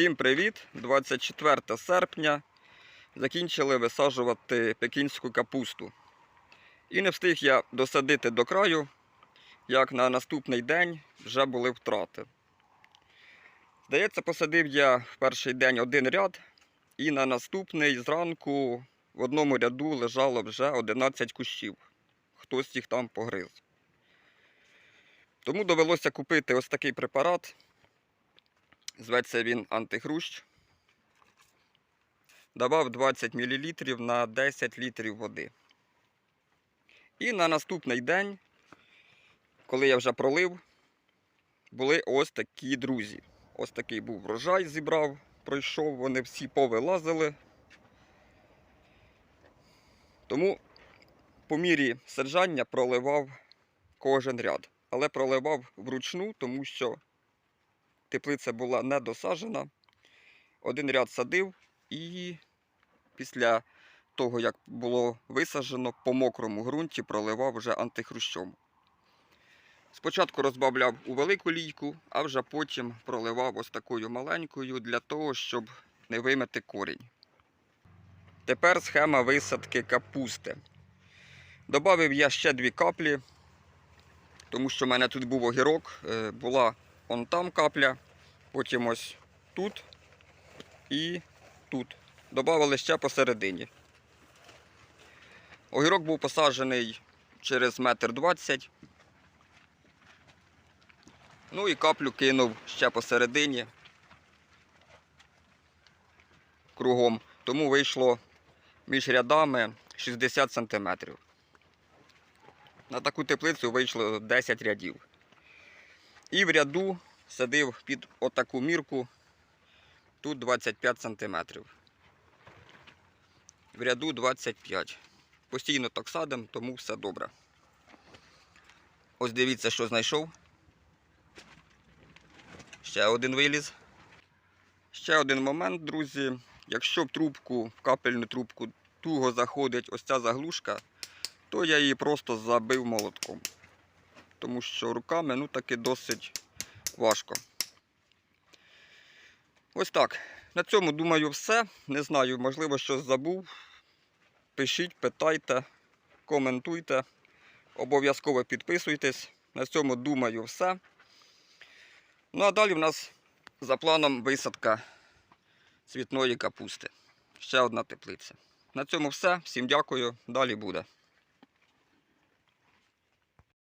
Всім привіт! 24 серпня закінчили висаджувати пекінську капусту. І не встиг я досадити до краю, як на наступний день вже були втрати. Здається, посадив я в перший день один ряд, і на наступний зранку в одному ряду лежало вже 11 кущів. Хтось їх там погриз. Тому довелося купити ось такий препарат. Зветься він антихрущ. Давав 20 мл на 10 літрів води. І на наступний день, коли я вже пролив, були ось такі друзі. Ось такий був врожай, зібрав, пройшов, вони всі повилазили. Тому по мірі саджання проливав кожен ряд. Але проливав вручну, тому що теплиця була не досаджена. Один ряд садив і після того, як було висаджено, по мокрому ґрунті проливав вже антихрущом. Спочатку розбавляв у велику лійку, а вже потім проливав ось такою маленькою для того, щоб не вимити корінь. Тепер схема висадки капусти. Добавив я ще дві каплі, тому що в мене тут був огірок, е, була он там капля, потім ось тут і тут. Добавили ще посередині. Огірок був посаджений через метр двадцять. Ну і каплю кинув ще посередині кругом. Тому вийшло між рядами 60 см. На таку теплицю вийшло 10 рядів. І в ряду садив під отаку мірку, тут 25 см. В ряду 25. Постійно так садимо, тому все добре. Ось дивіться, що знайшов. Ще один виліз. Ще один момент, друзі. Якщо в трубку, в капельну трубку туго заходить ось ця заглушка, то я її просто забив молотком. Тому що руками ну таки досить важко. Ось так. На цьому, думаю, все. Не знаю, можливо, щось забув. Пишіть, питайте, коментуйте. Обов'язково підписуйтесь. На цьому, думаю, все. Ну а далі в нас за планом висадка цвітної капусти. Ще одна теплиця. На цьому все. Всім дякую. Далі буде.